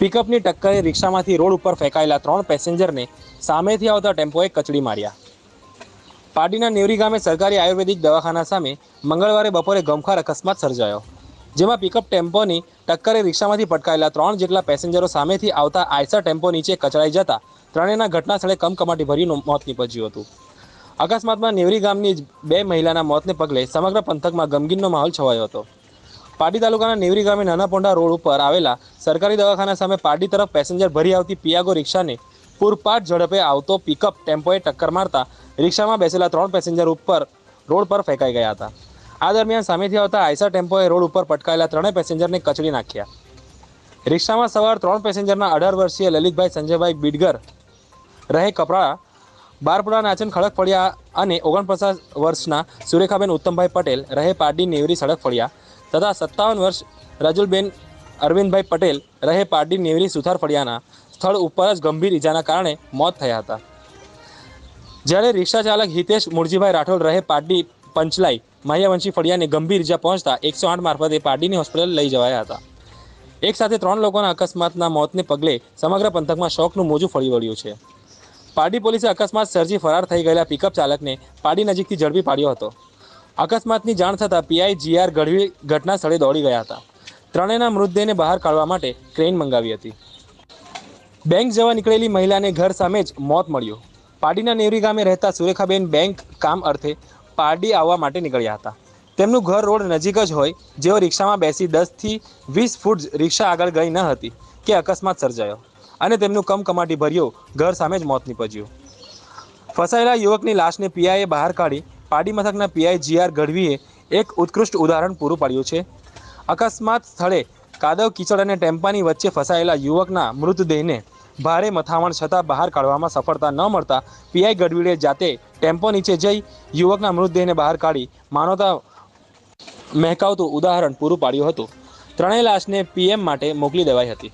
પિકઅપની ટક્કરે રિક્ષામાંથી road ઉપર ફેંકાયેલા ત્રણ પેસેન્જરને સામેથી આવતા ટેમ્પોએ કચડી માર્યા. પાડીના નેવરી ગામે સરકારી આયુર્વેદિક દવાખાના સામે મંગળવારે બપોરે ગમખાર અકસ્માત સર્જાયો, જેમાં પિકઅપ ટેમ્પોની ટક્કરે રિક્ષામાંથી પટકાયેલા ત્રણ જેટલા પેસેન્જરો સામેથી આવતા આયસર ટેમ્પો નીચે કચડાઈ જતા ત્રણેયના ઘટના સ્થળે કમકમાટી ભર્યું મોત નીપજ્યું હતું. અકસ્માતમાં નેવરી ગામની બે મહિલાના મોતને પગલે સમગ્ર પંથકમાં ગમગીનનો માહોલ છવાયો હતો. પાટી તાલુકાના નેવરી ગામે નાના પોંડા રોડ ઉપર આવેલા સરકારી દવાખાના સામે પાટી તરફ પેસેન્જર ભરી આવતી પિયાગો રિક્ષાને પૂરપાટ ઝડપે આવતો પિકઅપ ટેમ્પોએ ટક્કર મારતા રિક્ષામાં બેસેલા ત્રણ પેસેન્જર ઉપર રોડ પર ફેંકાઈ ગયા હતા. આ દરમિયાન સામેથી આવતા આયસર ટેમ્પોએ રોડ ઉપર પટકાયેલા ત્રણેય પેસેન્જરને કચડી નાખ્યા. રિક્ષામાં સવાર ત્રણ પેસેન્જરના અઢાર વર્ષીય લલિતભાઈ સંજયભાઈ બીડગર રહે કપડા બારપુરા નાચન ખડક ફળિયા અને ઓગણપચાસ વર્ષના સુરેખાબેન ઉત્તમભાઈ પટેલ રહે પાડી નેવરી સડક ફળિયા. તથા સત્તાવન વર્ષ રજુલબેન અરવિંદભાઈ પટેલ રહે પારડી નેવરી સુથાર ફળિયાના સ્થળ ઉપર જ ગંભીર ઇજાના કારણે મોત થયા હતા. જ્યારે રિક્ષા ચાલક હિતેશ મુરજીભાઈ રાઠોડ રહે પારડી પંચલાઈ માહ્યાવંશી ફળિયાને ગંભીર ઇજા પહોંચતા એકસો આઠ મારફતે પારડીની હોસ્પિટલ લઈ જવાયા હતા. એક સાથે ત્રણ લોકોના અકસ્માતના મોતને પગલે સમગ્ર પંથકમાં શોકનું મોજું ફળી વળ્યું છે. પારડી પોલીસે અકસ્માત સર્જી ફરાર થઈ ગયેલા પિકઅપ ચાલકને પારડી નજીકથી ઝડપી પાડ્યો હતો. અકસ્માતની જાણ થતાં પીઆઈ જીઆર ગઢવી ઘટના સ્થળે દોડી ગયા હતા. ત્રણેયના મૃતદેહને બહાર કાઢવા માટે ક્રેન મંગાવી હતી. બેંક જવા નીકળેલી મહિલાને ઘર સામે જ મોત મળ્યું. પારડીના નેવરી ગામે રહેતા સુરેખાબેન બેંક કામ અર્થે પારડી આવવા માટે નીકળ્યા હતા. તેમનું ઘર રોડ નજીક જ હોય, જેઓ રિક્ષામાં બેસી દસથી વીસ ફૂટ રિક્ષા આગળ ગઈ ન હતી કે અકસ્માત સર્જાયો અને તેમનું કમકમાટી ભર્યું ઘર સામે જ મોત નીપજ્યું. ફસાયેલા યુવકની લાશને પીઆઈએ બહાર કાઢી પાડી મથકના પીઆઈ જીઆર ગઢવીએ એક ઉત્કૃષ્ટ ઉદાહરણ પૂરું પાડ્યું છે. અકસ્માત સ્થળે કાદવ, કીચડ અને ટેમ્પાની વચ્ચે ફસાયેલા યુવકના મૃતદેહને ભારે મથામણ છતાં બહાર કાઢવામાં સફળતા ન મળતા પીઆઈ ગઢવીએ જાતે ટેમ્પો નીચે જઈ યુવકના મૃતદેહને બહાર કાઢી માનવતા મહેકાવતું ઉદાહરણ પૂરું પાડ્યું હતું. ત્રણેય લાશને પીએમ માટે મોકલી દેવાઈ હતી.